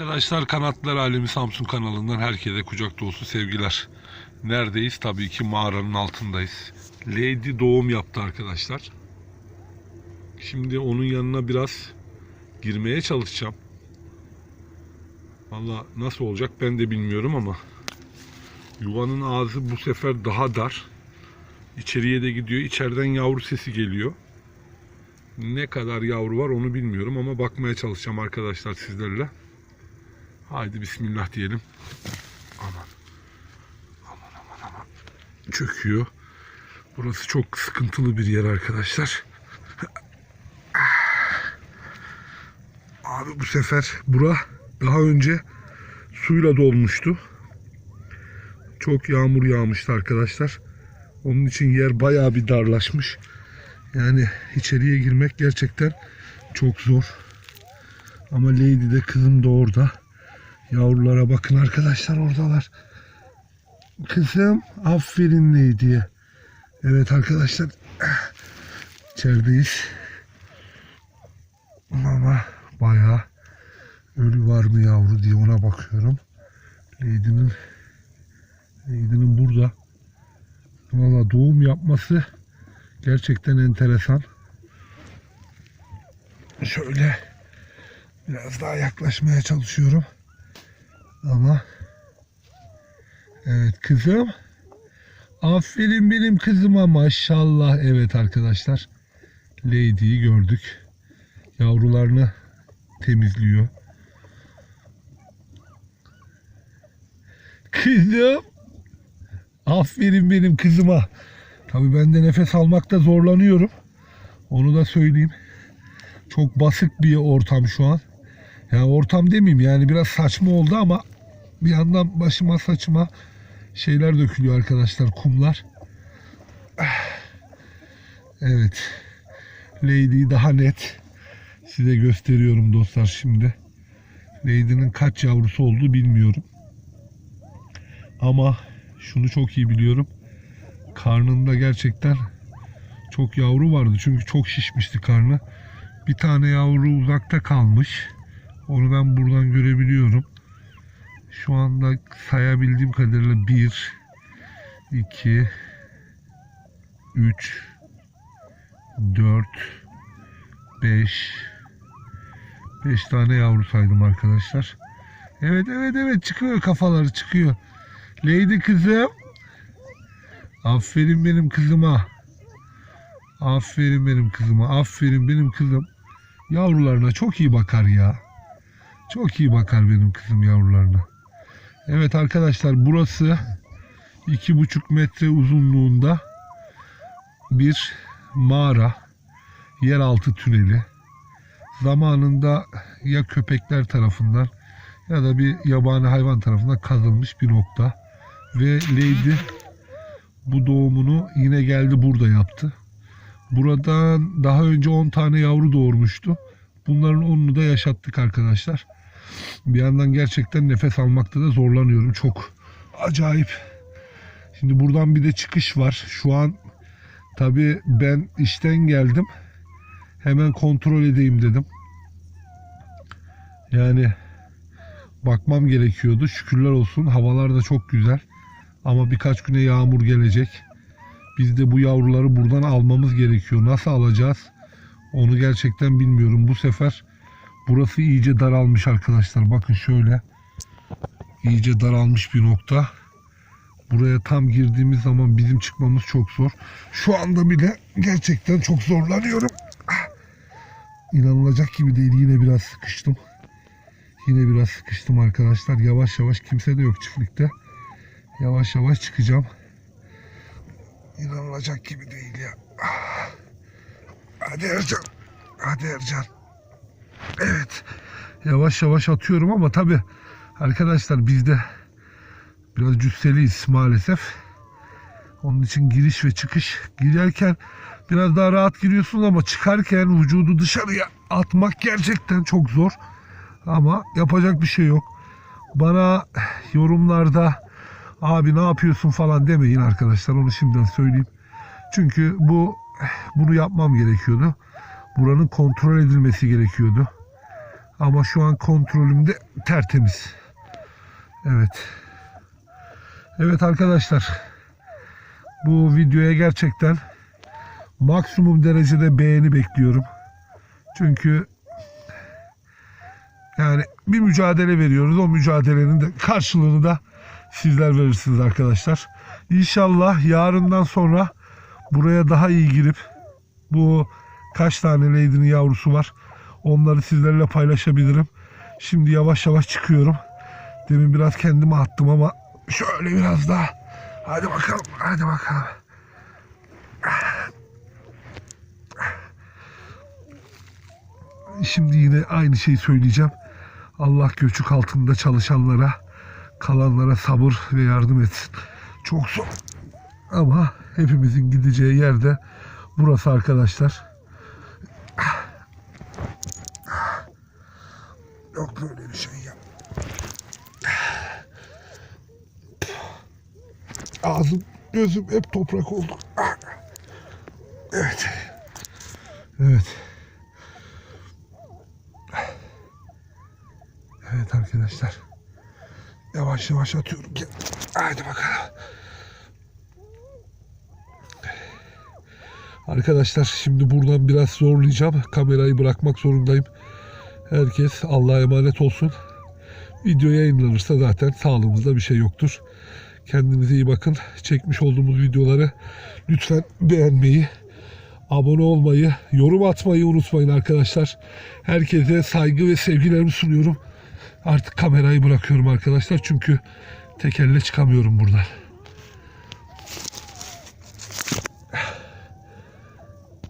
Arkadaşlar Kanatlar Alemi Samsun kanalından herkese kucak dolusu sevgiler. Neredeyiz? Tabii ki mağaranın altındayız. Lady doğum yaptı arkadaşlar. Şimdi onun yanına biraz girmeye çalışacağım. Valla nasıl olacak ben de bilmiyorum ama yuvanın ağzı bu sefer daha dar. İçeriye de gidiyor. İçeriden yavru sesi geliyor. Ne kadar yavru var onu bilmiyorum ama bakmaya çalışacağım arkadaşlar sizlerle. Haydi bismillah diyelim. Aman. Aman aman aman. Çöküyor. Burası çok sıkıntılı bir yer arkadaşlar. Abi bu sefer bura daha önce suyla dolmuştu. Çok yağmur yağmıştı arkadaşlar. Onun için yer bayağı bir darlaşmış. Yani içeriye girmek gerçekten çok zor. Ama Lady de kızım da orada. Yavrulara bakın arkadaşlar oradalar. Kızım aferin Lady'ye. Evet arkadaşlar içerideyiz. Ama bayağı ölü var mı yavru diye ona bakıyorum. Lady'nin Lady'nin burada. Valla doğum yapması gerçekten enteresan. Şöyle biraz daha yaklaşmaya çalışıyorum. Ama evet kızım. Aferin benim kızıma maşallah. Evet arkadaşlar. Lady'yi gördük. Yavrularını temizliyor. Kızım. Aferin benim kızıma. Tabii ben de nefes almakta zorlanıyorum. Onu da söyleyeyim. Çok basık bir ortam şu an. Yani ortam demeyeyim yani biraz saçma oldu ama bir yandan başıma saçıma şeyler dökülüyor arkadaşlar kumlar. Evet. Lady'yi daha net size gösteriyorum dostlar şimdi. Lady'nin kaç yavrusu olduğu bilmiyorum. Ama şunu çok iyi biliyorum. Karnında gerçekten çok yavru vardı. Çünkü çok şişmişti karnı. Bir tane yavru uzakta kalmış. Onu ben buradan görebiliyorum. Şu anda sayabildiğim kadarıyla 1 2 3 4 5 5 tane yavru saydım arkadaşlar. Evet evet evet çıkıyor kafaları çıkıyor. Lady kızım. Aferin benim kızıma. Aferin benim kızıma. Aferin benim kızım. Yavrularına çok iyi bakar ya. Çok iyi bakar benim kızım yavrularına. Evet arkadaşlar burası iki buçuk metre uzunluğunda bir mağara. Yeraltı tüneli. Zamanında ya köpekler tarafından ya da bir yabani hayvan tarafından kazılmış bir nokta. Ve Lady bu doğumunu yine geldi burada yaptı. Buradan daha önce 10 tane yavru doğurmuştu. Bunların 10'unu da yaşattık arkadaşlar. Bir yandan gerçekten nefes almakta da zorlanıyorum. Çok acayip. Şimdi buradan bir de çıkış var. Şu an tabii ben işten geldim. Hemen kontrol edeyim dedim. Yani bakmam gerekiyordu. Şükürler olsun. Havalar da çok güzel. Ama birkaç güne yağmur gelecek. Biz de bu yavruları buradan almamız gerekiyor. Nasıl alacağız? Onu gerçekten bilmiyorum. Bu sefer burası iyice daralmış arkadaşlar. Bakın şöyle. İyice daralmış bir nokta. Buraya tam girdiğimiz zaman bizim çıkmamız çok zor. Şu anda bile gerçekten çok zorlanıyorum. Ah! İnanılacak gibi değil. Yine biraz sıkıştım. Yine biraz sıkıştım arkadaşlar. Yavaş yavaş kimse de yok çiftlikte. Yavaş yavaş çıkacağım. İnanılacak gibi değil ya. Ah. Hadi Ercan. Hadi Ercan. Evet. Yavaş yavaş atıyorum ama tabi arkadaşlar bizde biraz cüsseliyiz maalesef. Onun için giriş ve çıkış girerken biraz daha rahat giriyorsunuz ama çıkarken vücudu dışarıya atmak gerçekten çok zor. Ama yapacak bir şey yok. Bana yorumlarda abi ne yapıyorsun falan demeyin arkadaşlar onu şimdiden söyleyeyim. Çünkü bu bunu yapmam gerekiyordu. Buranın kontrol edilmesi gerekiyordu. Ama şu an kontrolümde tertemiz. Evet. Evet arkadaşlar. Bu videoya gerçekten maksimum derecede beğeni bekliyorum. Çünkü yani bir mücadele veriyoruz. O mücadelenin de karşılığını da sizler verirsiniz arkadaşlar. İnşallah yarından sonra buraya daha iyi girip bu kaç tane Lady'nin yavrusu var. Onları sizlerle paylaşabilirim. Şimdi yavaş yavaş çıkıyorum. Demin biraz kendime attım ama şöyle biraz daha. Hadi bakalım. Hadi bakalım. Şimdi yine aynı şeyi söyleyeceğim. Allah göçük altında çalışanlara, kalanlara sabır ve yardım etsin. Çok zor. Ama hepimizin gideceği yerde burası arkadaşlar. Yok böyle bir şey ya. Ağzım, gözüm hep toprak oldu. Evet. Evet. Evet arkadaşlar. Yavaş yavaş atıyorum. Gel. Hadi bakalım. Arkadaşlar şimdi buradan biraz zorlayacağım. Kamerayı bırakmak zorundayım. Herkes Allah'a emanet olsun. Video yayınlanırsa zaten sağlığımızda bir şey yoktur. Kendinize iyi bakın. Çekmiş olduğumuz videoları lütfen beğenmeyi, abone olmayı, yorum atmayı unutmayın arkadaşlar. Herkese saygı ve sevgilerimi sunuyorum. Artık kamerayı bırakıyorum arkadaşlar çünkü tek elle çıkamıyorum buradan.